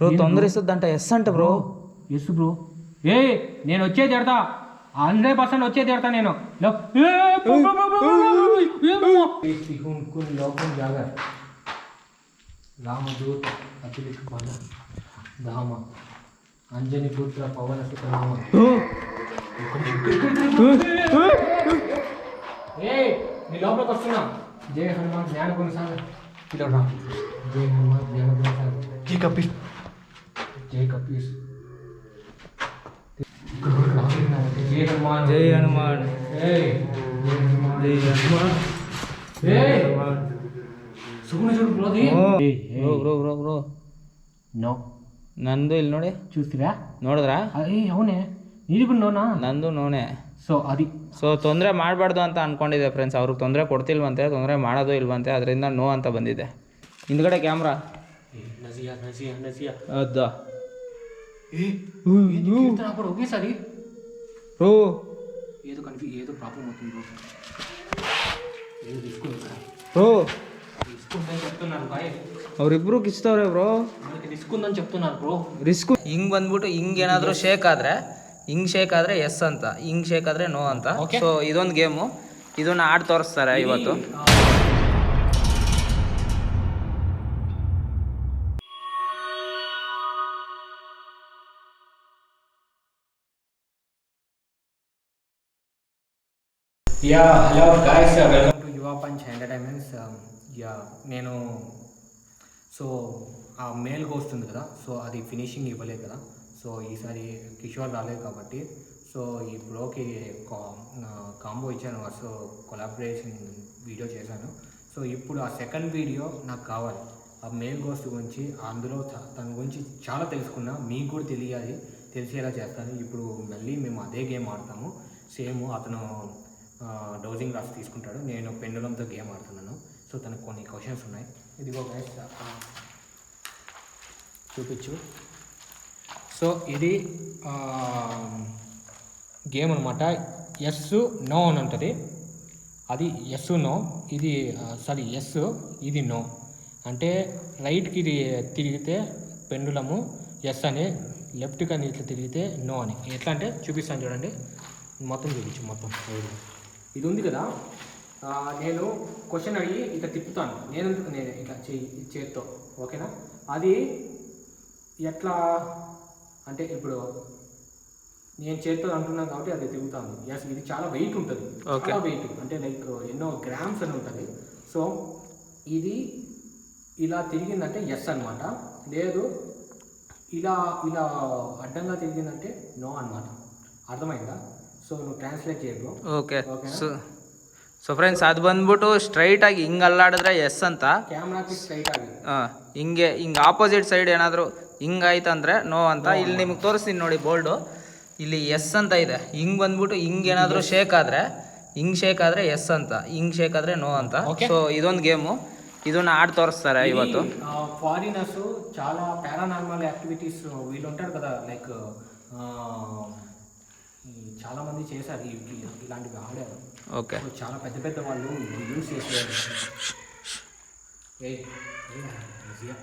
Bro తొందర ఇస్తుందంట yes అంట బ్రో. Yes bro. ఏ నేను వచ్చే తిడతా హండ్రెడ్ పర్సెంట్ వచ్చే తిడతా నేను. లోకం జాగర్ రామదూత అతిలిక్ బల ధామ. అంజని పుత్ర పవన సుతనామ ఏ నీ లోపలికి వస్తున్నా. జయ హనుమాన్ జ్ఞాన కొనసాగ ఇలా జయ హనుమాన్ జ్ఞాన కొనసాగ ಜೈ is. ಜೈ Hanuman. Jai Hanuman. Hey. No. ನಂದು ಇಲ್ಲಿ ನೋಡಿ. ಚೂಸ್ತೀರಾ? ನೋಡಿದ್ರಾ? ಅವನೇ. ನಿನಗೂ ನೋನಾ ನಂದು ನೋನೆ. ಸೊ ಅದಿ. ಸೊ ತೊಂದರೆ ಮಾಡಬಾರ್ದು ಅಂತ ಅನ್ಕೊಂಡಿದೆ ಫ್ರೆಂಡ್ಸ್ ಅವ್ರಿಗೆ ತೊಂದರೆ ಕೊಡ್ತಿಲ್ವಂತೆ ತೊಂದರೆ ಮಾಡೋದು ಇಲ್ವಂತೆ ಅದರಿಂದ ನೋ ಅಂತ ಬಂದಿದೆ ಹಿಂದ್ಗಡೆ ಕ್ಯಾಮ್ರಾ ಅದ కీర్తన అప్పుడు ఒకేసారి ಬ್ರೋ ఏదో కన్ఫ్యూ ఏదో ప్రాబ్లం అవుతుంది బ్రో ఏదో తీసుకుంటా ಬ್ರೋ తీసుకుందని చెప్తున్నారు బాయ్ ಅವರಿಬ್ರು ಕಿಚ್ತವ್ರೆ ಬ್ರೋ మనకి తీసుకుందని చెప్తున్నారు బ్రో ರಿಸ್ಕ್ ಹಿಂಗ್ ಬಂದ್ಬಿಟ್ಟು ಹಿಂಗ್ ಏನಾದರೂ ಶೇಕ್ ಆದ್ರೆ ಹಿಂಗ್ ಶೇಕ್ ಆದ್ರೆ ಎಸ್ ಅಂತ ಹಿಂಗ್ ಶೇಕ್ ಆದ್ರೆ ನೋ ಅಂತ Okay. ಸೊ ಇದೊಂದು ಗೇಮು ಇದನ್ನ ಆಡ್ ತೋರಿಸ್ತಾರೆ ಇವತ್ತು Yeah hello guys welcome to Yuva punch entertainments yeah నేను సో ఆ మేల్కి వస్తుంది కదా సో అది ఫినిషింగ్ ఇవ్వలేదు కదా సో ఈసారి కిషోర్ రాలేదు కాబట్టి సో ఈ బ్రోకి కాంబో ఇచ్చాను సో కొలాబరేషన్ వీడియో చేశాను. సో ఇప్పుడు ఆ సెకండ్ వీడియో నాకు కావాలి. ఆ మేల్ గోస్ట్ గురించి అందులో త- తన గురించి చాలా తెలుసుకున్నా మీకు కూడా తెలియాలి తెలిసేలా చేస్తాను. ఇప్పుడు మళ్ళీ మేము అదే గేమ్ ఆడతాము. సేమ్ అతను డౌజింగ్ గ్లాస్ తీసుకుంటాడు. నేను పెండులంతో గేమ్ ఆడుతున్నాను. సో తనకు కొన్ని క్వశ్చన్స్ ఉన్నాయి. ఇదిగో గైస్ చూపించు. సో ఇది గేమ్ అనమాట ఎస్ నో అని ఉంటుంది. అది ఎస్ నో. ఇది సారీ ఎస్ ఇది నో. అంటే రైట్కి ఇది తిరిగితే పెండులము ఎస్ అని లెఫ్ట్కి అని ఇట్లా తిరిగితే నో అని. ఎట్లా అంటే చూపిస్తాను చూడండి. మొత్తం చూపించు మొత్తం. ఇది ఉంది కదా నేను క్వశ్చన్ అడిగి ఇట్లా తిప్పుతాను. నేను నేను ఇట్లా చేయి చేత్తో? ఓకేనా? అది ఎట్లా అంటే ఇప్పుడు నేను చేత్తో అంటున్నాను కాబట్టి అది తిప్పుతాను ఎస్ ఇది చాలా వెయిట్ ఉంటుంది. చాలా వెయిట్ అంటే లైక్ ఎన్నో గ్రామ్స్ అని ఉంటుంది. సో ఇది ఇలా తిరిగిందంటే ఎస్ అనమాట లేదు ఇలా ఇలా అడ్డంగా తిరిగిందంటే నో అనమాట అర్థమైందా? సో నువ్వు ట్రాన్స్లేట్ చేయకు ಓಕೆ ಓಕೆನಾ? ಸೊ ಸೊ ಫ್ರೆಂಡ್ಸ್ ಅದು ಬಂದ್ಬಿಟ್ಟು ಸ್ಟ್ರೈಟ್ ಆಗಿ ಹಿಂಗ್ ಅಲ್ಲಾಡಿದ್ರೆ ಎಸ್ ಅಂತ ಕ್ಯಾಮ್ರಾಕ್ಕೆ ಸ್ಟ್ರೈಟ್ ಆಗಿ ಆ, ಹಿಂಗೆ ಹಿಂಗೆ ಆಪೋಸಿಟ್ ಸೈಡ್ ಏನಾದರೂ ಹಿಂಗಾಯ್ತಂದ್ರೆ ನೋ ಅಂತ ಇಲ್ಲಿ ನಿಮ್ಗೆ ತೋರಿಸ್ತೀನಿ ನೋಡಿ ಬೋಲ್ಡು ಇಲ್ಲಿ ಎಸ್ ಅಂತ ಇದೆ ಹಿಂಗ್ ಬಂದ್ಬಿಟ್ಟು ಹಿಂಗ್ ಏನಾದರೂ ಶೇಕ್ ಆದ್ರೆ ಹಿಂಗ್ ಶೇಕ್ ಆದ್ರೆ ಎಸ್ ಅಂತ ಹಿಂಗ್ ಶೇಕ್ ಆದ್ರೆ ನೋ ಅಂತ Okay. ಸೊ ಇದೊಂದು ಗೇಮು ಇದನ್ನ ಆಡ್ ತೋರಿಸ್ತಾರೆ ಇವತ್ತು ఫారినర్స్ చాలా పారానార్మల్ యాక్టివిటీస్ వీళ్ళు ఉంటారు కదా లైక్ చాలా మంది చేశారు ఇలాంటివి ఆడారు. ఓకే. చాలా పెద్ద పెద్ద వాళ్ళు చేసేవారు ఏయ్, ఏయ్, నజియా.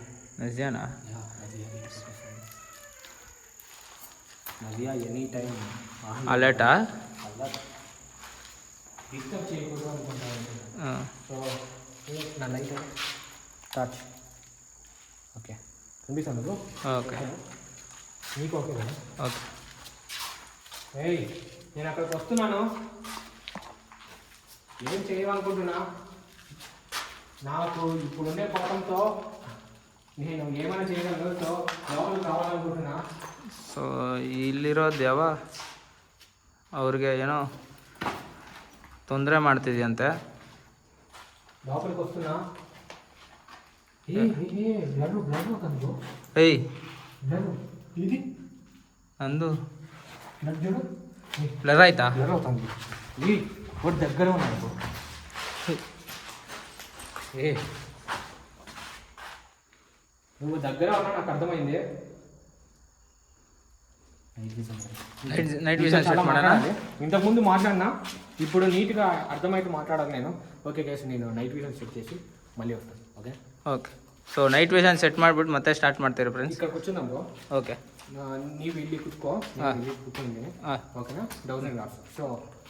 ఎనీ టైం అలర్టా? డిస్టర్బ్ చేయకూడదు అనుకుంటాను. ఆ, సో నా లైట్ టచ్. ఓకే. కనిపిస్తాను ఓకే. నీకు ఓకే ఓకే. ఏయ్ నేను అక్కడికి వస్తున్నాను ఏం చేయాలనుకుంటున్నా నాకు ఇప్పుడుండే కోపంతో నేను ఏమైనా చేయగలను సో లోపలికి కావాలనుకుంటున్నా ಸೊ ಇಲ್ಲಿರೋದು ಯಾವ ಅವ್ರಿಗೆ ಏನೋ ತೊಂದರೆ ಮಾಡ್ತಿದ್ಯಂತೆ లోపలికి వస్తున్నా ఏ బ్లడ్ బ్లడ్ అవుతుంది ಏಯ್ బ్లడ్ ఇది ಅಂದು బ్లడ్ చూడు ಬ್ಲರ್ ಆಯ್ತಾ బ్లర్ అవుతుంది ఈ వాడు దగ్గర ఉన్నాడు bro. ఏ నువ్వు దగ్గర ఉన్నా నాకు అర్థమైంది నైట్ నైట్ విజన్ చాలా సెట్ ಮಾಡೋಣ మాట్లాడాలి. ఇంతకుముందు మాట్లాడినా ఇప్పుడు నీట్గా అర్థమైతే మాట్లాడాలి నేను ఓకే కేసు నేను నైట్ విజన్ సెట్ చేసి మళ్ళీ వస్తాను okay okay so night vision set ಮಾಡಿಬಿಟ್ಟು ಮತ್ತೆ ಸ್ಟಾರ್ಟ್ ಮಾಡ್ತೀರಿ ಫ್ರೆಂಡ್ಸ್ ఇక్కడ కూర్చుందాం బ్రో ಓಕೆ నీవు వెళ్ళి కూర్చో ఆ. వెళ్ళి కూర్చుంది ಹಾಂ ఓకేనా థౌసండ్ గ్రామ్స్ సో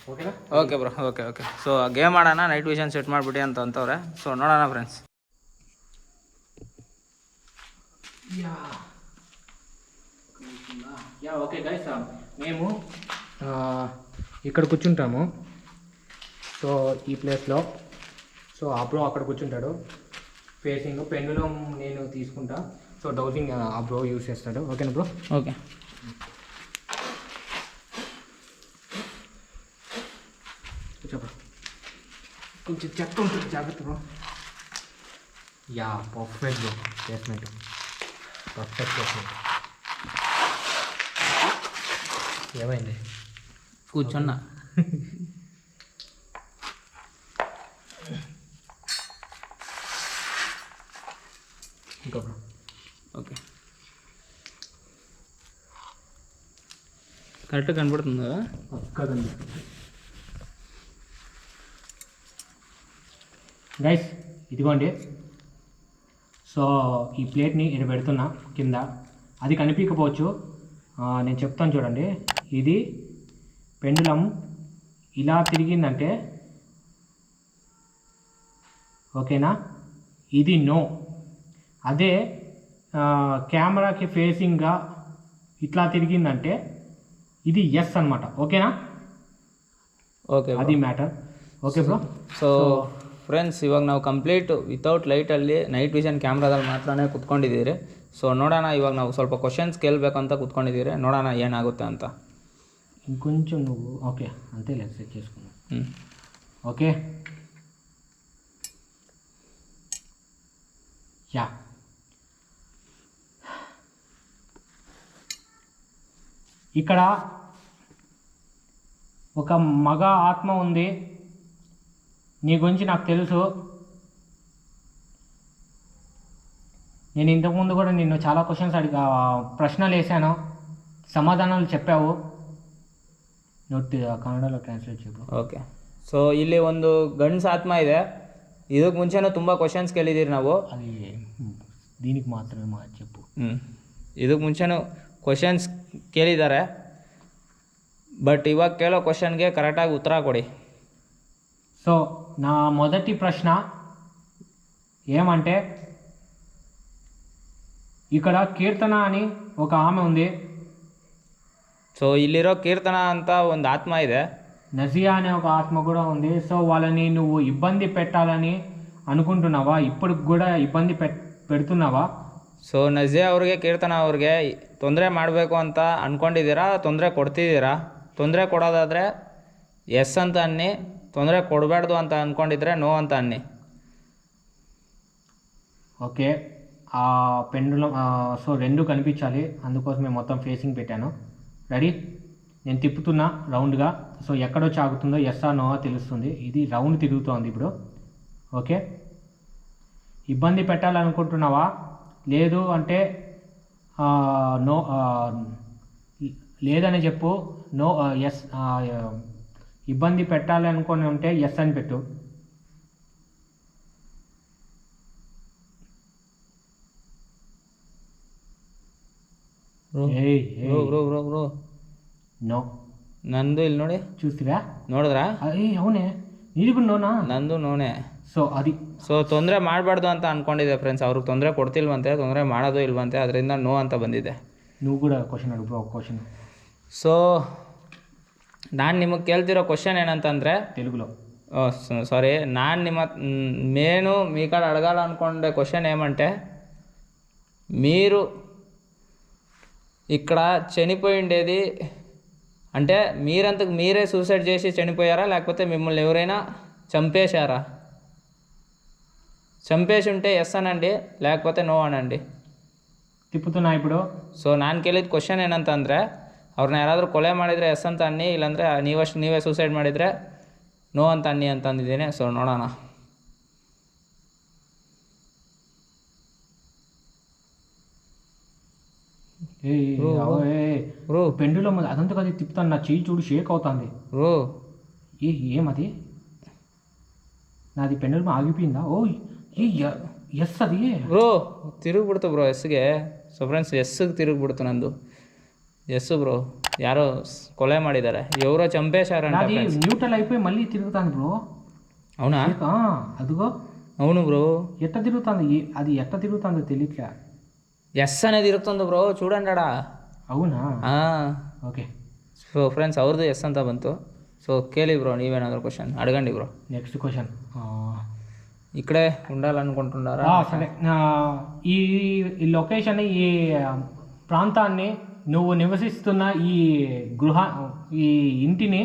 ఓకేనా okay bro okay okay so game ಆಡೋಣ ನೈಟ್ ವಿಷನ್ ಸೆಟ್ ಮಾಡಿಬಿಡಿ ಅಂತ ಅಂತವ್ರೆ ಸೊ ನೋಡೋಣ friends yeah yeah okay guys మేము ఆ, ఇక్కడ కూర్చుంటాము సో ఈ ప్లేస్లో సో ఆ బ్రో అక్కడ కూర్చుంటాడు ఫేసింగ్ పెన్నులో నేను తీసుకుంటా సో డౌసింగ్ ఆ బ్రో యూస్ చేస్తాడు. ఓకేనా బ్రో కూర్చో బ్రో కొంచెం చెత్త ఉంటుంది. జాగ్రత్త bro yeah perfect bro placement perfect placement ఏమైంది? కూర్చున్నా. ఇంకా బ్రో ఓకే. కరెక్ట్గా కనబడుతుంది? కదా పక్కదండి గైస్ ఇదిగోండి. సో ఈ ప్లేట్ని ఇక్కడ పెడుతున్నా కింద. అది కనిపించకపోవచ్చు. నేను చెప్తాను చూడండి. ఇది పెండులం ఇలా తిరిగిందంటే ఓకేనా? ఇది నో. అదే కెమెరాకి ఫేసింగ్గా ఇట్లా తిరిగిందంటే ఇది ఎస్ అన్నమాట ఓకేనా ಓಕೆ అది matter okay bro so friends ಇವಾಗ ನಾವು ಕಂಪ್ಲೀಟ್ ವಿತೌಟ್ ಲೈಟಲ್ಲಿ ನೈಟ್ ವಿಷನ್ ಕ್ಯಾಮ್ರಾದಲ್ಲಿ ಮಾತ್ರನೇ ಕುತ್ಕೊಂಡಿದ್ದೀರಿ ಸೊ ನೋಡೋಣ ಇವಾಗ ನಾವು ಸ್ವಲ್ಪ ಕ್ವಶನ್ಸ್ ಕೇಳಬೇಕು ಅಂತ ಕುತ್ಕೊಂಡಿದ್ದೀರಿ ನೋಡೋಣ ಏನಾಗುತ್ತೆ ಅಂತ ఇంకొంచెం నువ్వు ఓకే అంతే లేదు సెట్ చేసుకున్నావు ಹ್ಞೂ ఓకే యా ఇక్కడ ఒక మగ ఆత్మ ఉంది నీ గురించి నాకు తెలుసు నేను ఇంతకుముందు కూడా నిన్ను చాలా క్వశ్చన్స్ అడిగా ప్రశ్నలు వేసాను సమాధానాలు చెప్పావు నోట్ కన్నడలో ట్రాన్స్లేట్ చెప్పు ಓಕೆ ಸೊ ಇಲ್ಲಿ ಒಂದು ಗಂಡ್ಸ್ ಆತ್ಮ ಇದೆ ಇದಕ್ಕೆ ಮುಂಚೆನೂ ತುಂಬ ಕ್ವಶನ್ಸ್ ಕೇಳಿದ್ದೀರಿ ನಾವು అది దీనికి మాత్రమే మా చెప్పు ಹ್ಞೂ ಇದಕ್ಕೆ ಮುಂಚೆನೂ ಕ್ವಶನ್ಸ್ ಕೇಳಿದ್ದಾರೆ ಬಟ್ ಇವಾಗ ಕೇಳೋ ಕ್ವಶನ್ಗೆ ಕರೆಕ್ಟಾಗಿ ಉತ್ತರ ಕೊಡಿ సో నా మొదటి ప్రశ్న ఏమంటే ఇక్కడ కీర్తన అని ఒక ఆమె ఉంది ಸೊ ಇಲ್ಲಿರೋ ಕೀರ್ತನ ಅಂತ ಒಂದು ಆತ್ಮ ಇದೆ నజియా అనే ఒక ఆత్మ కూడా ఉంది సో వాళ్ళని నువ్వు ఇబ్బంది పెట్టాలని అనుకుంటున్నావా ఇప్పటికి కూడా ఇబ్బంది పెట్ పెడుతున్నావా ಸೊ ನಜೆ ಅವ್ರಿಗೆ ಕೀರ್ತನ ಅವ್ರಿಗೆ ತೊಂದರೆ ಮಾಡಬೇಕು ಅಂತ ಅಂದ್ಕೊಂಡಿದ್ದೀರಾ ತೊಂದರೆ ಕೊಡ್ತಿದ್ದೀರಾ ತೊಂದರೆ ಕೊಡೋದಾದರೆ ಎಸ್ ಅಂತ ಅನ್ನಿ ತೊಂದರೆ ಕೊಡಬಾರ್ದು ಅಂತ ಅಂದ್ಕೊಂಡಿದ್ರೆ ನೋ ಅಂತ ಅನ್ನಿ ఓకే ఆ పెండులం సో రెండు కనిపించాలి అందుకోసమే మొత్తం ఫేసింగ్ పెట్టాను రెడీ నేను తిప్పుతున్నా రౌండ్గా సో ఎక్కడొచ్చి ఆగుతుందో ఎస్ ఆ నో తెలుస్తుంది ఇది రౌండ్ తిరుగుతోంది ఇప్పుడు ఓకే ఇబ్బంది పెట్టాలనుకుంటున్నావా లేదు అంటే ఆ, నో ఆ, లేదని చెప్పు నో ఆ, ఎస్ ఆ, ఇబ్బంది పెట్టాలి అనుకొని ఉంటే ఎస్ అని పెట్టు ఏయ్ bro bro bro bro no ನಂದು ಇಲ್ಲಿ ನೋಡಿ చూస్తురా ನೋಡಿದ್ರಾ ఏ అవునే నీది కూడా నోనా ನಂದು ನೋನೆ సో అది ಸೊ ತೊಂದರೆ ಮಾಡಬಾರ್ದು ಅಂತ ಅಂದ್ಕೊಂಡಿದೆ ಫ್ರೆಂಡ್ಸ್ ಅವ್ರಿಗೆ ತೊಂದರೆ ಕೊಡ್ತಿಲ್ವಂತೆ ತೊಂದರೆ ಮಾಡೋದು ಇಲ್ವಂತೆ ಅದರಿಂದ ನೋ ಅಂತ ಬಂದಿದೆ. నువ్వు కూడా క్వశ్చన్ అడుగు బ్రో క్వశ్చన్ ಸೊ ನಾನು ನಿಮಗೆ ಕೇಳ್ತಿರೋ ಕ್ವಶನ್ ಏನಂತಂದರೆ తెలుగులో సారీ నాన్ నిమ నేను మీ కాడ అడగాలనుకునే క్వశ్చన్ ఏమంటే మీరు ఇక్కడ చనిపోయి ఉండేది అంటే మీరంతకు మీరే సూసైడ్ చేసి చనిపోయారా లేకపోతే మిమ్మల్ని ఎవరైనా చంపేశారా చంపేసి ఉంటే ఎస్ అనండి లేకపోతే నో అనండి తిప్పుతున్నా ఇప్పుడు ಸೊ ನಾನು ಕೇಳಿದ ಕ್ವಶನ್ ಏನಂತಂದರೆ ಅವ್ರನ್ನ ಯಾರಾದರೂ ಕೊಲೆ ಮಾಡಿದರೆ ಎಸ್ ಅಂತ ಅನ್ನಿ ಇಲ್ಲಾಂದರೆ ನೀವಷ್ಟು ನೀವೇ ಸೂಸೈಡ್ ಮಾಡಿದರೆ ನೋ ಅಂತ ಅನ್ನಿ ಅಂತ ಅಂದಿದ್ದೀನಿ ಸೊ ನೋಡೋಣ ఏ బ్రో, బ్రో. బ్రో పెండులో అదంతా కదా తిప్పుతాను నా చెయ్యి చూడు షేక్ అవుతుంది బ్రో ఏ ఏమది నాది పెండులో ఆగిపోయిందా ఓ ఏ యా- ఎస్ అది ಬ್ರೋ ತಿರುಗ್ಬಿಡ್ತು ಬ್ರೋ ಎಸ್ಗೆ ಸೊ ಫ್ರೆಂಡ್ಸ್ ಎಸ್ಗೆ ತಿರುಗ್ಬಿಡ್ತು ನಂದು ಎಸ್ ಬ್ರೋ ಯಾರೋ ಸ್- ಕೊಲೆ ಮಾಡಿದ್ದಾರೆ ఎవరో చంపేశారంట అది న్యూట్రల్ అయిపోయి మళ్ళీ తిరుగుతాను బ్రో అవునా ఆ, అదిగో అవును బ్రో ఎట్ట తిరుగుతుంది ఏ- అది ఎట్ట తిరుగుతుందో తెలియట్లే ఎస్ అనేది తిరుగుతుంది బ్రో చూడండి ఆడ అవునా ఆ. ఓకే సో ఫ్రెండ్స్ ಅವ್ರದ್ದು ಎಸ್ ಅಂತ ಬಂತು ಸೊ ಕೇಳಿ ಬ್ರೋ ನೀವೇನಾದರೂ ಕ್ವಶನ್ అడగండి బ్రో నెక్స్ట్ క్వశ్చన్ ఇక్కడే ఉండాలనుకుంటున్నారా? సరే. ఈ లొకేషన్ ఈ ప్రాంతాన్ని నువ్వు నివసిస్తున్న ఈ గృహ ఈ ఇంటిని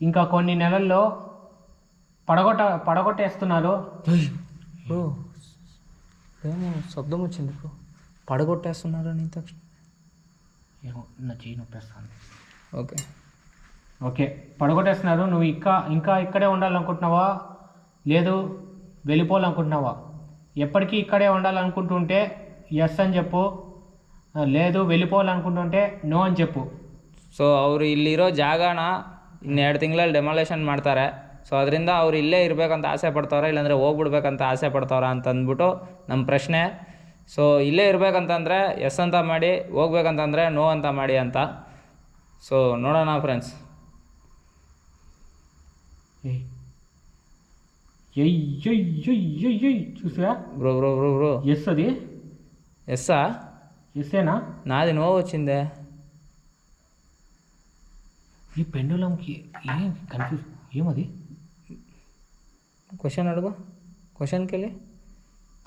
ఇంకా కొన్ని నెలల్లో పడగొట్ట పడగొట్టేస్తున్నారు. బ్రో ఏమో శబ్దం వచ్చింది బ్రో. పడగొట్టేస్తున్నారు అని తక్షణ. ఏమో నా చెయ్యి నొప్పేస్తాను ఓకే. ఓకే పడగొట్టేస్తున్నారు. నువ్వు ఇంకా ఇంకా ఇక్కడే ఉండాలనుకుంటున్నావా? లేదు వెళ్ళిపోవాలనుకుంటున్నావా ఎప్పటికీ ఇక్కడే ఉండాలనుకుంటుంటే ఎస్ అని చెప్పు ఆ, లేదు వెళ్ళిపోవాలనుకుంటుంటే నో అని చెప్పు ಸೊ ಅವರು ಇಲ್ಲಿರೋ ಜಾಗನ ಇನ್ನೆರಡು ತಿಂಗಳಲ್ಲಿ ಡೆಮಾಲೇಷನ್ ಮಾಡ್ತಾರೆ ಸೊ ಅದರಿಂದ ಅವ್ರು ಇಲ್ಲೇ ಇರಬೇಕಂತ ಆಸೆ ಪಡ್ತಾವ್ರ ಇಲ್ಲಾಂದರೆ ಹೋಗ್ಬಿಡ್ಬೇಕಂತ ಆಸೆ ಪಡ್ತಾವ್ರ ಅಂತ ಅಂದ್ಬಿಟ್ಟು ನಮ್ಮ ಪ್ರಶ್ನೆ ಸೊ ಇಲ್ಲೇ ಇರಬೇಕಂತಂದರೆ ಎಸ್ ಅಂತ ಮಾಡಿ ಹೋಗ್ಬೇಕಂತಂದರೆ ನೋ ಅಂತ ಮಾಡಿ ಅಂತ ಸೊ ನೋಡೋಣ ಫ್ರೆಂಡ್ಸ್ చూసా bro bro bro bro. Yes అది. ఎస్సా ఎస్సేనా నాది నో వచ్చిందే. ఈ పెండులంకి ఏం కన్ఫ్యూజ్ ఏమది? క్వశ్చన్ అడుగు. క్వశ్చన్కి వెళ్ళి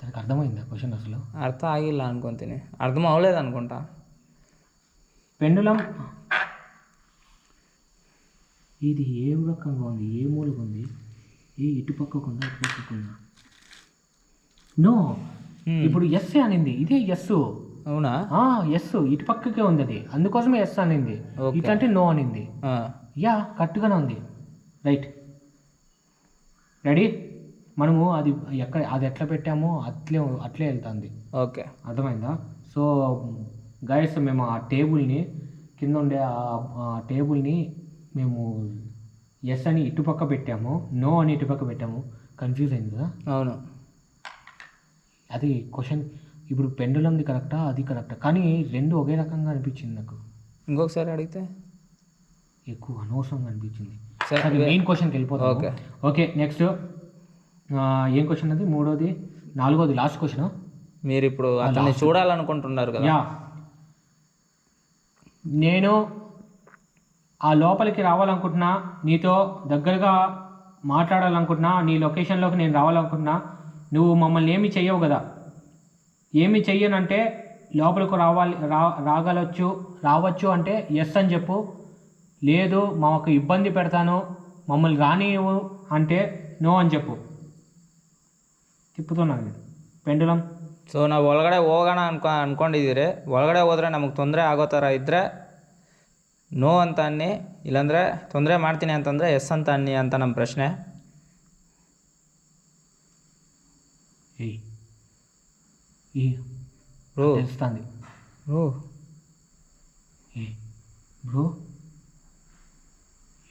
దానికి అర్థమైందా క్వశ్చన్ అసలు? అర్థం ఆగిల్లా అనుకుంటేనే అర్థం అవ్వలేదు అనుకుంటా. పెండులం ఇది ఏ రకంగా ఉంది? ఏ మూలగా ఉంది ఏ ఇటు పక్కకు ఉందా? ఇటు పక్కకు ఉందా? నో. ఇప్పుడు ఎస్ అనింది. ఇదే ఎస్ అవునా? ఎస్ ఇటు పక్కకే ఉంది అది. అందుకోసమే ఎస్ అనింది. ఇటంటే నో అనింది. యా కరెక్ట్గానే ఉంది. రైట్. రెడీ? మనము అది ఎక్కడ అది ఎట్లా పెట్టామో అట్లే అట్లే వెళ్తుంది. ఓకే. అర్థమైందా? సో గైడ్స్ మేము ఆ టేబుల్ని కింద ఉండే ఆ టేబుల్ని మేము ఎస్ అని ఇటుపక్క పెట్టాము. నో అని ఇటుపక్క పెట్టాము. కన్ఫ్యూజ్ అయింది కదా? అవును. అది క్వశ్చన్ ఇప్పుడు పెండులంది కరెక్టా అది కరెక్టా కానీ రెండు ఒకే రకంగా అనిపించింది నాకు. ఇంకొకసారి అడిగితే? ఎక్కువ అనవసరంగా అనిపించింది. సరే అది మెయిన్ క్వశ్చన్కి వెళ్ళిపోతాం ఓకే. ఓకే నెక్స్ట్ ఏం క్వశ్చన్ అది? మూడోది? నాలుగోది? లాస్ట్ క్వశ్చన్ మీరు ఇప్పుడు అతన్ని చూడాలనుకుంటున్నారు కదా. నేను ఆ లోపలికి రావాలనుకుంటున్నా నీతో దగ్గరగా మాట్లాడాలనుకుంటున్నా నీ లొకేషన్లోకి నేను రావాలనుకుంటున్నా నువ్వు మమ్మల్ని ఏమి చెయ్యవు కదా ఏమి చెయ్యనంటే లోపలికి రావాలి రా రాగలచ్చు రావచ్చు అంటే ఎస్ అని చెప్పు లేదు మాకు ఇబ్బంది పెడతాను మమ్మల్ని రానివ్వు అంటే నో అని చెప్పు తిప్పుతున్నాను నేను ಪೆಂಡುಲಮ್ ಸೊ ನಾವು ಒಳಗಡೆ ಹೋಗೋಣ ಅನ್ಕೊ ಅನ್ಕೊಂಡಿದ್ದೀರಿ ಒಳಗಡೆ ಹೋದರೆ ನಮಗೆ ತೊಂದರೆ ಆಗೋ ಥರ ಇದ್ದರೆ ನೋ ಅಂತ ಅನ್ನಿ ಇಲ್ಲಾಂದರೆ ತೊಂದರೆ ಮಾಡ್ತೀನಿ ಅಂತಂದರೆ ಎಸ್ ಅಂತ ಅನ್ನಿ ಅಂತ ನಮ್ಮ ಪ್ರಶ್ನೆ బ్రో తెలుస్తుంది బ్రో బ్రో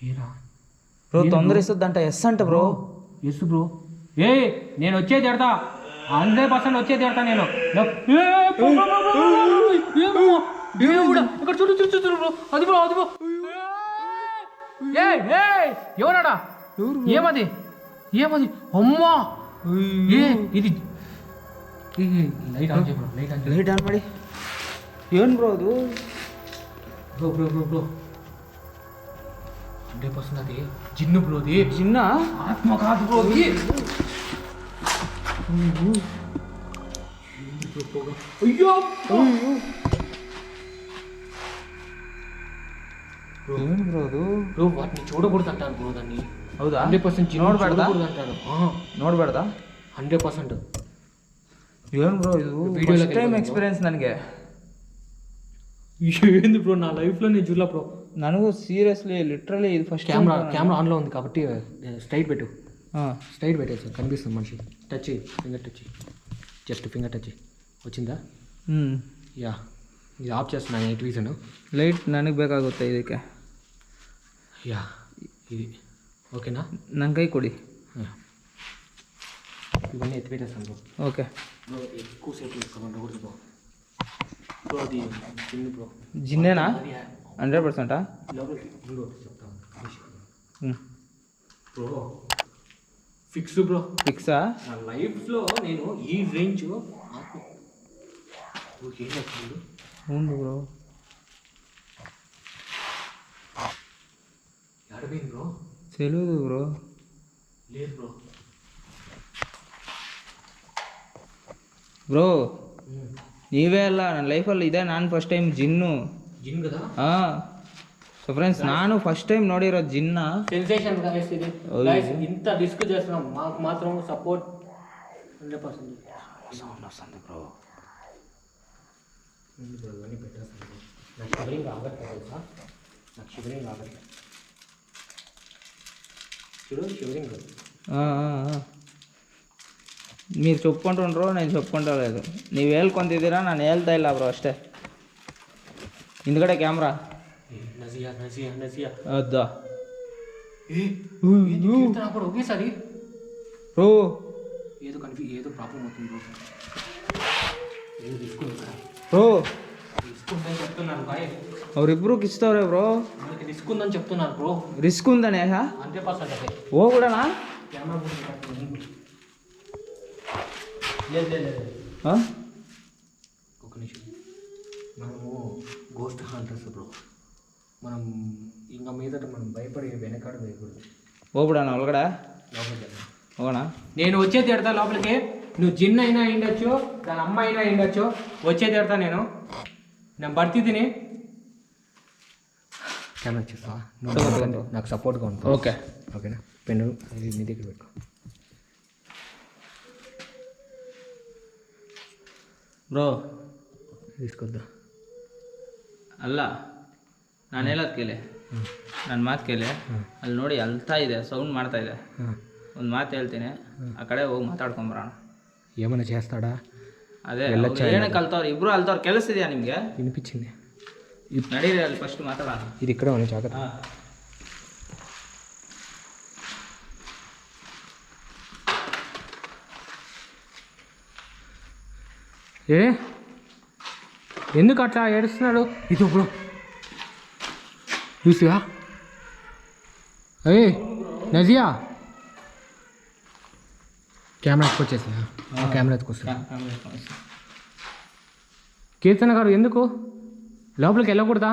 ఏరా బ్రో తొందర ఇస్తుందంట ఎస్ అంట బ్రో ఎస్ బ్రో ఏ నేను వచ్చేది ఎడతా హండ్రెడ్ పర్సెంట్ వచ్చేది ఎడతా నేను నా- ఏ, పో, పో, పో, పో, పో, ఏమో? దేవుడా, ఇక్కడ చూడు చూడు చూడు బ్రో అది బ్రో అది బ్రో ఏ ఏ ఎవరాడా ఏమది ఏమది అమ్మా ఏ ఇది ఏ, ఏ, లైట్ ఆన్ చేయ బ్రో లైట్ ఆన్ చేయ ಲೈಟ್ ಆನ್ ಮಾಡಿ ಏನು ಬ್ರೋ ಅದು bro bro bro bro hundred percent అది జిన్ను బ్రో అది ಜಿನ್ನ ఆత్మ కాదు బ్రో అది అయ్యో ಏನು ಬ್ರೋ ಅದು బ్రో వాటిని చూడకూడదు అంటారు బ్రో దాన్ని ಹೌದಾ హండ్రెడ్ పర్సెంట్ ನೋಡ್ಬೇಡ್ದಾ? చూడకూడదు అంటారు ನೋಡ್ಬೇಡ್ದಾ హండ్రెడ్ పర్సెంట్ ಏನು ಬ್ರೋ ಇದು Video ಫಸ್ಟ್ ಟೈಮ್ ಲೆಕ್ಕ ಎಕ್ಸ್ಪೀರಿಯನ್ಸ್ ನನಗೆ ఏంది బ్రో నా లైఫ్లో నేను చూడలే బ్రో ನನಗೂ సీరియస్లీ లిటరలీ ఇది ఫస్ట్ కెమెరా కెమెరా ఆన్లో ఉంది కాబట్టి స్ట్రైట్ పెట్టు ಹಾಂ స్ట్రైట్ పెట్టేసి కనిపిస్తుంది మనిషి టచ్ చేయి ఫింగర్ టచ్ చేయి జస్ట్ ఫింగర్ టచ్ చేయి వచ్చిందా ಹ್ಞೂ యా ఇది ఆఫ్ చేస్తున్నాను నైట్ విజన్ ಲೈಟ್ ನನಗೆ ಬೇಕಾಗುತ್ತೆ ಇದಕ್ಕೆ యా ఇది ఓకేనా ನನ್ನ ಕೈ ಕೊಡಿ యా. ఇవన్నీ ఎత్తిపెట్టేస్తాను బ్రో ఓకే బ్రో ఎక్కువసేపు ఇక్కడ ఉండకూడదు బ్రో బ్రో అది చిన్న బ్రో జిన్నేనా అది హండ్రెడ్ పర్సెంటా లోపలికి బ్రో చెప్తాను బ్రో ఫిక్స్ బ్రో ఫిక్సా నా లైఫ్లో నేను ఈ రేంజ్ ఆత్మ బ్రో ఏం అవుతుంది ఉండు బ్రో ఎడపోయింది బ్రో తెలియదు బ్రో లేదు బ్రో బ్రో ನೀವೇ ಅಲ್ಲ ನನ್ನ ಲೈಫಲ್ಲಿ ಇದೆ ನಾನು ಫಸ್ಟ್ ಟೈಮ್ ಜಿನ್ನು జిన్ కదా ಹಾಂ ಸೊ ಫ್ರೆಂಡ್ಸ್ ನಾನು ಫಸ್ಟ್ ಟೈಮ್ ನೋಡಿರೋ ಜಿನ್ನ సెన్సేషన్ గైస్ ఇది Oh, గైస్ yeah. ఇంత రిస్క్ చేస్తున్నాం మాకు మాత్రం support hundred percent sound ವಸ್ತಂದು bro ఇవన్నీ పెట్టేస్తాను నాకు షుగరింగ్ ఆగట్లేదు తెలుసా నాకు షుగరింగ్ ఆగట్లేదు చూడు షుగరింగ్ మీరు చెప్పుకుంటుండ్రు నేను చెప్పుకుంటా లేదు ನೀವು ಹೇಳ್ಕೊಂತಿದ್ದೀರಾ ನಾನು ಹೇಳ್ತಾ ಇಲ್ಲ ಬ್ರೋ ಅಷ್ಟೇ ಹಿಂದ್ಗಡೆ ಕ್ಯಾಮ್ರಾ నజియా నజియా నజియా ಹೌದಾ ఏ అప్పుడు ఒకేసారి ಬ್ರೋ ఏదో కన్ఫ్యూ ఏదో ప్రాబ్లం అవుతుంది బ్రో ఏదో తీసుకుంటా ಬ್ರೋ తీసుకుందని చెప్తున్నారు బాయ్ ಅವರಿಬ್ರು ಕಿಚ್ತವ್ರೆ ಬ್ರೋ మనకి రిస్క్ ఉందని చెప్తున్నారు బ్రో ರಿಸ್ಕ್ ఉందనే హండ్రెడ్ పర్సెంట్ అదే ಹೋಗ್ಬಿಡೋಣ కెమెరా లేదు లేదు లేదు ಹಾಂ ఒక నిమిషం మనము గోస్ట్ హంటర్స్ బ్రో మనం ఇంకా మీదట మనం భయపడి వెనకాడ వేయకూడదు ಹೋಗ್ಬಿಡೋಣ ಒಳಗಡೆ లోపలికి వెళ్దాం ಹೋಗೋಣ నేను వచ్చే తిడతా లోపలికి నువ్వు జిన్ అయినా అయిండొచ్చు దాని అమ్మ అయినా అయిండొచ్చు వచ్చే తిడతా నేను నేను భర్తీ తిని కెమెరా వచ్చేస్తావా తగో, తగో. నాకు సపోర్ట్గా ఉంటుంది ఓకే ఓకేనా పెన్ను అది మీ దగ్గర పెట్టుకో ಬ್ರೋ తీసుకొద్దా ಅಲ್ಲ ನಾನು ಹೇಳೋದು ಕೇಳಿ ನನ್ನ ಮಾತು ಕೇಳಿ ಅಲ್ಲಿ ನೋಡಿ ಅಲ್ತಾ ಇದೆ ಸೌಂಡ್ ಮಾಡ್ತಾ ಇದೆ ಒಂದು ಮಾತು ಹೇಳ್ತೀನಿ ಆ ಕಡೆ ಹೋಗಿ ಮಾತಾಡ್ಕೊಂಬರೋಣ ఏమైనా చేస్తాడా ಅದೇ వెళ్ళొచ్చಾ ಅವ್ರು ಏನಕ್ಕೆ ಅಲ್ತವ್ರು ಇಬ್ರು ಅಲ್ತವ್ರು ಕೆಲಸ ಇದೆಯಾ ನಿಮಗೆ వినిపించింది ನಡೀರಿ ಅಲ್ಲಿ ಫಸ್ಟ್ ಮಾತಾಡೋಣ ఇది ఇక్కడ మన జాగ్రత్త ಹಾಂ ఏ ఎందుకు అట్లా ఏడుస్తున్నాడు ఇది బ్రో చూసివా అయ్యే నజియా కెమెరా ఎత్తుకొచ్చేసిందా కెమెరా ఎత్తుకొస్తా కీర్తన గారు ఎందుకు? లోపలికి వెళ్ళకూడదా?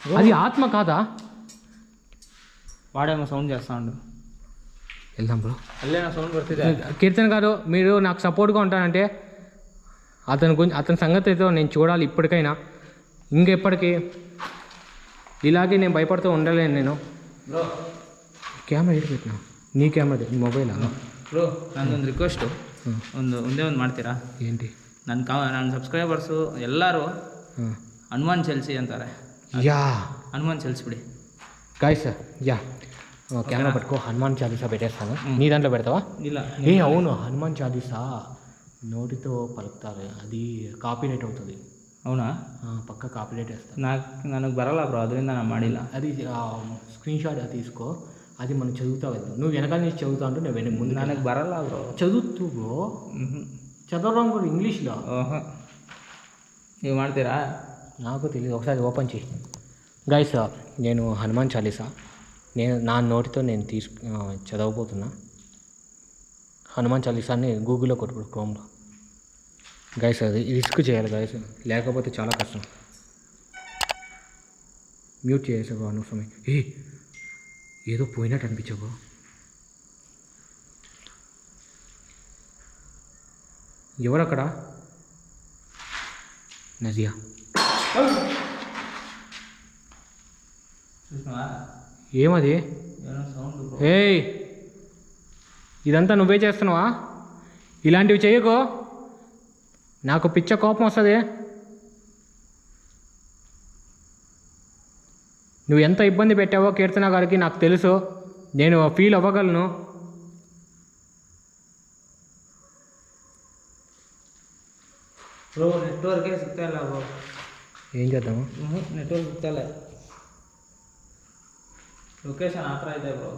అది ఆత్మ కాదా? వాడేమో సౌండ్ చేస్తా ఉండు వెళ్దాం బ్రో. సౌండ్ కీర్తన్ గారు మీరు నాకు సపోర్ట్గా ఉంటానంటే అతని గురించి అతని సంగతి అయితే నేను చూడాలి ఇప్పటికైనా. ఇంకెప్పటికీ? ఇలాగే నేను భయపడుతూ ఉండలేను నేను. కెమెరా ఎడిపెట్టినా నీ కెమెరా మొబైల్? అలా ಬ್ರೋ ನಂದೊಂದು ರಿಕ್ವೆಸ್ಟು ಒಂದು ಒಂದೇ ಒಂದು ಮಾಡ್ತೀರಾ ఏంటి ನನ್ನ ಕಾ ನನ್ನ ಸಬ್ಸ್ಕ್ರೈಬರ್ಸು ಎಲ್ಲರೂ ಹನುಮಾನ್ ಚೆಲ್ಸಿ ಅಂತಾರೆ yeah Hanuman ಚೆಲ್ಸ್ಬಿಡಿ guys yeah camera పట్టుకో హనుమాన్ చాలీసా పెట్టేస్తాను నీ దాంట్లో పెడతావా ಇಲ್ಲ ఏ అవును హనుమాన్ చాలీసా నోటితో పలుకుతారు అది కాపీరైట్ అవుతుంది అవునా ఆ, పక్క కాపీరైట్ వేస్తారు నాకు ನನಗೆ ಬರಲ್ಲ ಬ್ರೋ ಅದರಿಂದ ನಾನು ಮಾಡಿಲ್ಲ అది స్క్రీన్ షాట్ తీసుకో అది మనం చదువుతా వెళ్తాం నువ్వు వెనకాల నుంచి చదువుతా ఉంటే నేను వెనక ముందు ನನಗೆ ಬರಲ್ಲ ಬ್ರೋ చదువుతూ బ్రో చదవడం కూడా ఇంగ్లీష్లో ಓಹೋ ನೀವು ಮಾಡ್ತೀರಾ నాకు తెలియదు ఒకసారి ఓపెన్ చేయి గైస్ నేను హనుమాన్ చాలీసా నేను నా నోటితో నేను తీసు ఆ, చదవబోతున్నా హనుమాన్ చాలీసాని గూగుల్లో కొట్టుకోడు క్రోమ్లో గైస్ అది రిస్క్ చేయాలి గైస్ లేకపోతే చాలా కష్టం మ్యూట్ చేసేవా అనవసరమే ఏ ఏదో పోయినట్టు అనిపించబో ఎవరక్కడ? నదియా ఏమది? ఏయ్! ఇదంతా నువ్వే చేస్తున్నావా? ఇలాంటివి చేయకో. నాకు పిచ్చ కోపం వస్తుంది. నువ్వు ఎంత ఇబ్బంది పెట్టావో కీర్తన గారికి నాకు తెలుసు. నేను ఫీల్ అవ్వగలను. బ్రో నెట్వర్కే సిగ్తాలా బ్రో ఏం చేద్దాము? నెట్వర్క్ సిగ్తాలే లొకేషన్ ఆఫర్ అయితే బ్రో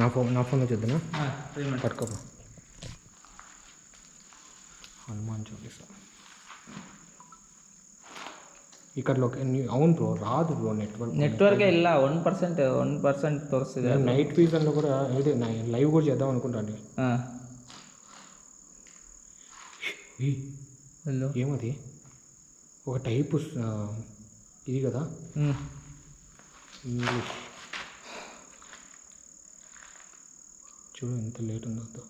నా ఫోన్ నా ఫోన్లో చూద్దామా? పట్టుకోబా హనుమాన్ చూపిస్తా ఇక్కడ లొకే నీ- అవును బ్రో రాదు బ్రో నెట్వర్క్ ನೆಟ್ವರ್ಕೇ ಇಲ್ಲ ಒನ್ ಪರ್ಸೆಂಟ್ ಒನ್ ಪರ್ಸೆಂಟ್ ತೋರಿಸ್ತಿದೆ నేను నైట్ విజన్లో కూడా అయితే లైవ్ కూడా చేద్దాం అనుకుంటాను ಹಾಂ ఈ, ಎಲ್ಲೋ ఏమది ఒక టైపు ఆ, ఇది కదా ಹ್ಞೂ ఇంగ్లీష్ చూడు ఎంత లేట్ ఉందో అంతా.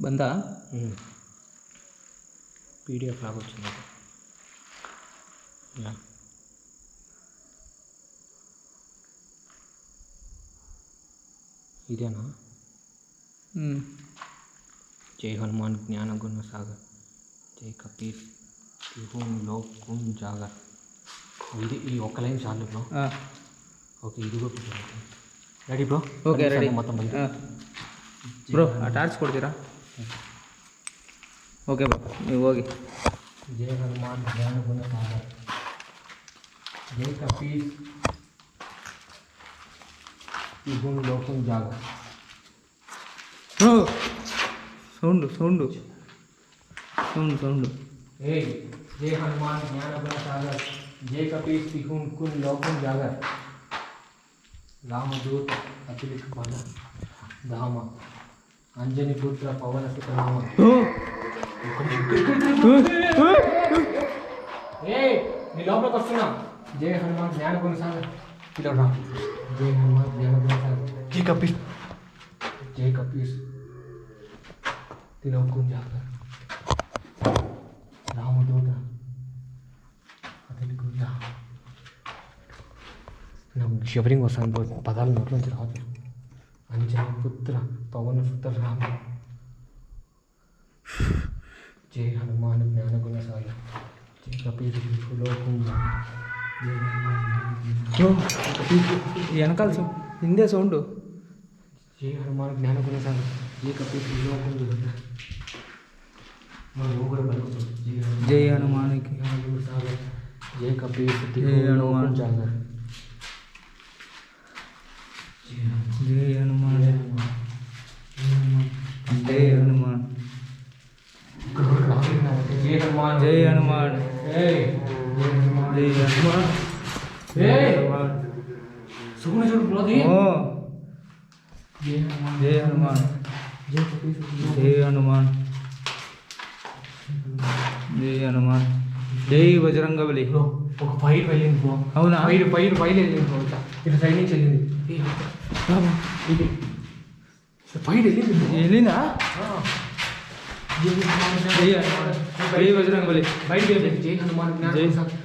ಬಂದಾ ఉమ్. పీడిఎఫ్ లాగా వచ్చింది అది. యా. ఇదేనా? జై హనుమాన్ జ్ఞానగుణ సాగర్ జై కపీర్లో కుం జాగర్. ఇది ఈ ఒక్క లైన్ చాలు బ్రో. ఓకే ఇది కూడా రెడీ బ్రో ఓకే రెడీ మొత్తం బ్రో ఆ టార్చ్ కొడుతురా ఓకే. Bro okay. జై హనుమాన్ జ్ఞానగుణ సాగర్. जय कपीस गुण लोकम जागो सौंड सौंड सौंड सौंड हे जय हनुमान ज्ञान गुण सागर जय कपीश तिहुन कुल लोकम जागर रामदूत अतिरिक्त बल धाम अंजनी पुत्र पवन सुत नाम ఏ నీ లోపలికి వస్తున్నా జై హనుమాన్ జ్ఞాన గుణ సాగర్ ఇలా రా జై హనుమాన్ జ్ఞాన గుణ సాగర్ జై కపీర్ జై కపీర్ తిలోకం జాగర్ రామదూత అతని గుండా నాకు షివరింగ్ వస్తాను బ్రో పదాలు నోట్ల నుంచి రాదు అంజన పుత్ర పవన సుత రామ జై హనుమాన్ జ్ఞాన గుణ సాయ జై కపీర్ సులోకం జై హనుమాన్ ಬ್ರೋ వెనకాల ಹಿಂದೆ సౌండ్ ఏ హనుమాన జ్ఞాన కొనసాగు ఏ కప్పి జై హనుమానికి ఏ కప్పి జై హనుమాన్ జాగర్ జై హనుమాన్ జై హనుమాన్ జై హనుమాన్ జై హనుమాన్ సుగుణ చూడు బ్రోది ఓ. జై హనుమాన్. జై హనుమాన్. జై కపీర్ జై హనుమాన్. జై బజరంగబలి. బ్రో ఒక ఫైర్ వెళ్ళింది బ్రో. అవునా? ఫైర్ ఫైర్ ఫైర్ వెళ్ళింది బ్రో. ఇట్లా సైడ్ నుంచి వెళ్ళింది. ఇది. ఫైర్ వెళ్ళింది వెళ్ళిందా. జై హనుమాన్. జై బజరంగబలి. బయటికి వెళ్ళింది జై హనుమాన్. జై. హనుమాన్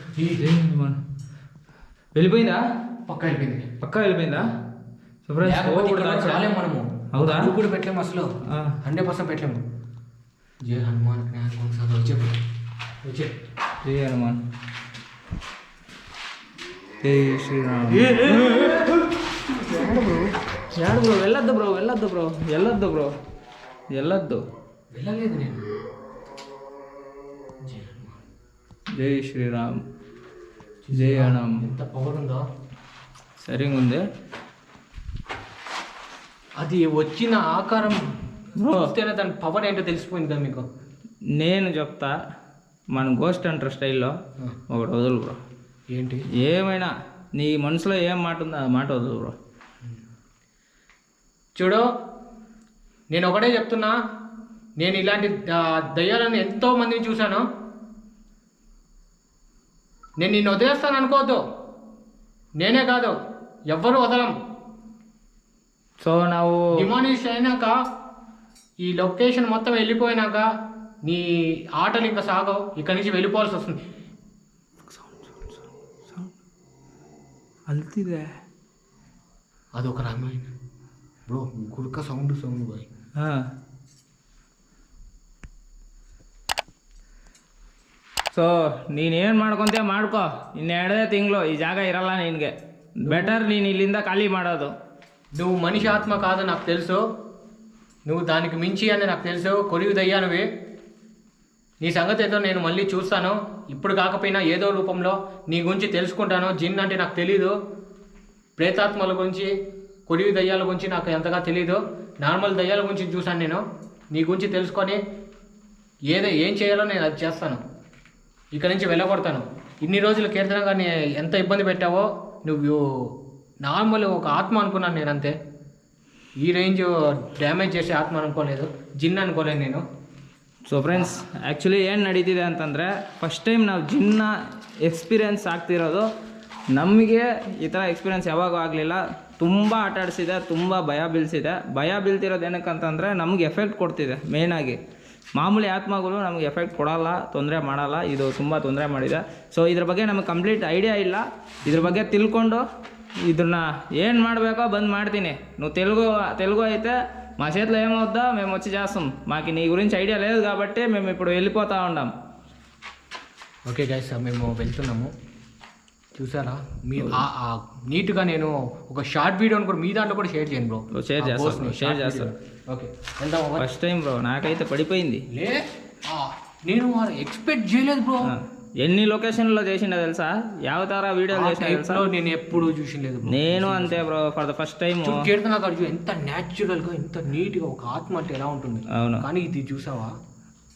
వెళ్ళిపోయిందా? పక్క వెళ్ళిపోయింది. పక్క వెళ్ళిపోయిందా? రాలేము మనము? నువ్వు కూడా పెట్టలేము అసలు. హండ్రెడ్ పర్సెంట్ పెట్టలేము. జై హనుమాన్ గుణ సాగర్ వచ్చే. వచ్చే. జై హనుమాన్. జై శ్రీరామ్. యాడు బ్రో వెళ్ళొద్దు బ్రో వెళ్ళొద్దు బ్రో వెళ్ళొద్దు బ్రో వెళ్ళొద్దు. వెళ్ళలేదు నేను. హనుమాన్. జై శ్రీరామ్. జై హనుమ్ ఎంత పవర్ ఉందో? సరిగా ఉంది అది వచ్చిన ఆకారం చూస్తేనే దాని పవర్ ఏంటో తెలిసిపోయింది కదా మీకు. నేను చెప్తా మన గోస్ట్ అంటారు స్టైల్లో ఒకటి వదులు బ్రో. ఏంటి? ఏమైనా నీ మనసులో ఏం మాట ఉందో ఆ మాట వదులు బ్రో. చూడు నేను ఒకటే చెప్తున్నా నేను ఇలాంటి దయ్యాలను ఎంతో మందిని చూశాను. నేను నిన్ను వదిలేస్తాను అనుకోవద్దు. నేనే కాదు ఎవ్వరూ వదలం. సో నువ్వు డిమానిష్ అయినాక ఈ లొకేషన్ మొత్తం వెళ్ళిపోయినాక నీ ఆటలు ఇంకా సాగవు. ఇక్కడి నుంచి వెళ్ళిపోవాల్సి వస్తుంది. అల్తిదే. అదొక రకమైన బ్రో గురక సౌండ్ సౌండ్ బాయ్ ಸೊ ನೀನೇನು ಮಾಡ್ಕೊಂತೀಯ ಮಾಡ್ಕೋ ಇನ್ನೆರಡೇ ತಿಂಗಳು ಈ ಜಾಗ ಇರಲ್ಲ ನಿನಗೆ ಬೆಟರ್ ನೀನು ಇಲ್ಲಿಂದ ಖಾಲಿ ಮಾಡೋದು నువ్వు మనిషి ఆత్మ కాదు నాకు తెలుసు నువ్వు దానికి మించి అని నాకు తెలుసు కొరివి దయ్యానువి నీ సంగతి ఏదో నేను మళ్ళీ చూస్తాను ఇప్పుడు కాకపోయినా ఏదో రూపంలో నీ గురించి తెలుసుకుంటాను జిన్ అంటే నాకు తెలీదు ప్రేతాత్మల గురించి కొడివి దయ్యాల గురించి నాకు ఎంతగా తెలియదు నార్మల్ దయ్యాల గురించి చూశాను నేను నీ గురించి తెలుసుకొని ఏదో ఏం చేయాలో నేను అది చేస్తాను ఇక్కడ నుంచి వెళ్ళగొడతాను ఇన్ని రోజులు కీర్తన గారిని ఎంత ఇబ్బంది పెట్టావో నువ్వు నార్మల్ ఒక ఆత్మ అనుకున్నాను నేను అంతే ఈ రేంజ్ డ్యామేజ్ చేసే ఆత్మ అనుకోలేదు. జిన్ అనుకోలేదు నేను. ಸೊ ಫ್ರೆಂಡ್ಸ್ ಆ್ಯಕ್ಚುಲಿ ಏನು ನಡೀತಿದೆ ಅಂತಂದರೆ ಫಸ್ಟ್ ಟೈಮ್ ನಾವು ಜಿನ್ನ ಎಕ್ಸ್ಪೀರಿಯೆನ್ಸ್ ಆಗ್ತಿರೋದು, ನಮಗೆ ಈ ಥರ ಎಕ್ಸ್ಪೀರಿಯನ್ಸ್ ಯಾವಾಗೂ ಆಗಲಿಲ್ಲ. ತುಂಬ ಆಟಾಡಿಸಿದೆ, ತುಂಬ ಭಯ ಬೀಳಿಸಿದೆ. ಭಯ ಬೀಳ್ತಿರೋದು ಏನಕ್ಕಂತಂದರೆ, ನಮಗೆ ಎಫೆಕ್ಟ್ ಕೊಡ್ತಿದೆ ಮೇಯ್ನಾಗಿ ಮಾಮೂಲಿ ಆತ್ಮಗಳು ನಮಗೆ ಎಫೆಕ್ಟ್ ಕೊಡಲ್ಲ ತೊಂದರೆ ಮಾಡಲ್ಲ ಇದು ತುಂಬ ತೊಂದರೆ ಮಾಡಿದೆ. ಸೊ ಇದ್ರ ಬಗ್ಗೆ ನಮಗೆ ಕಂಪ್ಲೀಟ್ ಐಡಿಯಾ ಇಲ್ಲ. ಇದ್ರ ಬಗ್ಗೆ ತಿಳ್ಕೊಂಡು ಇದನ್ನ ಏನು ಮಾಡಬೇಕೋ ಬಂದು ಮಾಡ್ತೀನಿ. నువ్వు తెలుగు తెలుగు అయితే మా చేతిలో ఏమవుద్దా మేము వచ్చి చేస్తాం మాకు నీ గురించి ఐడియా లేదు కాబట్టి మేము ఇప్పుడు వెళ్ళిపోతూ ఉన్నాం ఓకే గాయస్ మేము వెళ్తున్నాము. చూసారా? మీ నీట్గా నేను ఒక షార్ట్ వీడియోని కూడా మీ దాంట్లో కూడా షేర్ చేయండి బ్రో షేర్ చేస్తాను షేర్ చేస్తాను ఓకే. వెళ్దాం. ఫస్ట్ టైం బ్రో నాకైతే పడిపోయింది. లే నేను ఎక్స్పెక్ట్ చేయలేదు బ్రో. ఎన్ని లొకేషన్లో చేసిండో తెలుసా? యావతారా వీడియోలు చేసిన తెలుసా? నేను ఎప్పుడు చూసిండలేదు బ్రో. నేను అంతే bro for the first time Keerthana గారు ఎంత న్యాచురల్గా ఎంత నీట్గా ఒక ఆత్మ అంటే ఎలా ఉంటుంది. అవును. కానీ ఇది చూసావా?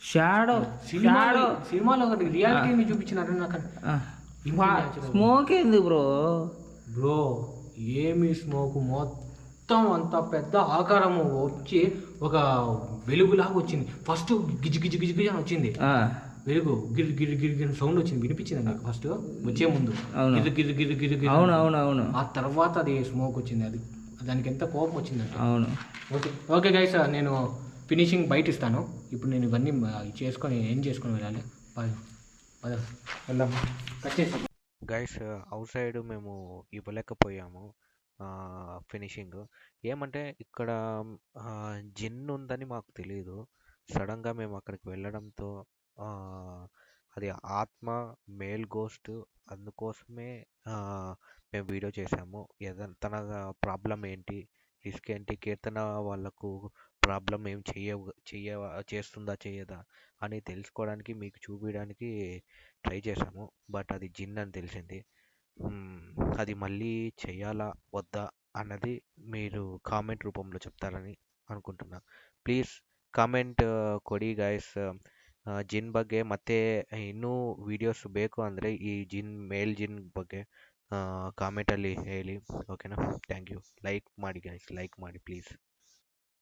షాడో సినిమాలో సినిమాలో రియాలిటీని చూపించినారు నాకు స్మోక్ ఏంది బ్రో? బ్రో ఏమి స్మోక్ మొత్తం అంత పెద్ద ఆకారము వచ్చి ఒక వెలుగులాగా వచ్చింది. ఫస్ట్ గిజి గిజి గిజి గిజి అని వచ్చింది. ఆ, వెలుగు గిరి గిరి గిరి గిరి సౌండ్ వచ్చింది. వినిపించింది నాకు ఫస్ట్ వచ్చే ముందు. అవును. గిరి గిరి గిరి గిరి గిరి అవును అవును అవును. ఆ తర్వాత అది స్మోక్ వచ్చింది. అది దానికి ఎంత కోపం వచ్చిందంటే అవును. ఓకే ఓకే గైస్ నేను ఫినిషింగ్ బయట ఇస్తాను. ఇప్పుడు నేను ఇవన్నీ చేసుకొని ఏం చేసుకొని వెళ్ళాలి? పద వెళ్దాం. కట్ చేసి గైస్ అవుట్ సైడ్ మేము ఇవ్వలేకపోయాము. ఫినిషింగ్. ఏమంటే ఇక్కడ జిన్ ఉందని మాకు తెలియదు సడన్గా మేము అక్కడికి వెళ్ళడంతో అది ఆత్మ మేల్ గోస్ట్ అందుకోసమే మేము వీడియో చేసాము ఏదైనా తన ప్రాబ్లం ఏంటి రిస్క్ ఏంటి కీర్తన వాళ్ళకు ప్రాబ్లం ఏం చెయ్య చెయ్య చేస్తుందా చేయదా అని తెలుసుకోవడానికి మీకు చూపించడానికి ట్రై చేసాము బట్ అది జిన్ అని తెలిసింది. అది మళ్ళీ చేయాలా వద్దా అన్నది మీరు కామెంట్ రూపంలో చెప్తారని అనుకుంటున్నా ಪ್ಲೀಸ್ ಕಾಮೆಂಟ್ ಕೊಡಿ ಗಾಯ್ಸ್ ಜಿನ್ ಬಗ್ಗೆ ಮತ್ತೆ ಇನ್ನೂ ವಿಡಿಯೋಸ್ ಬೇಕು ಅಂದರೆ ಈ ಜಿನ್ ಮೇಲ್ ಜಿನ್ ಬಗ್ಗೆ ಕಾಮೆಂಟಲ್ಲಿ ಹೇಳಿ ಓಕೆನಾ ಥ್ಯಾಂಕ್ ಯು ಲೈಕ್ ಮಾಡಿ ಗಾಯ್ಸ್ ಲೈಕ್ ಮಾಡಿ ಪ್ಲೀಸ್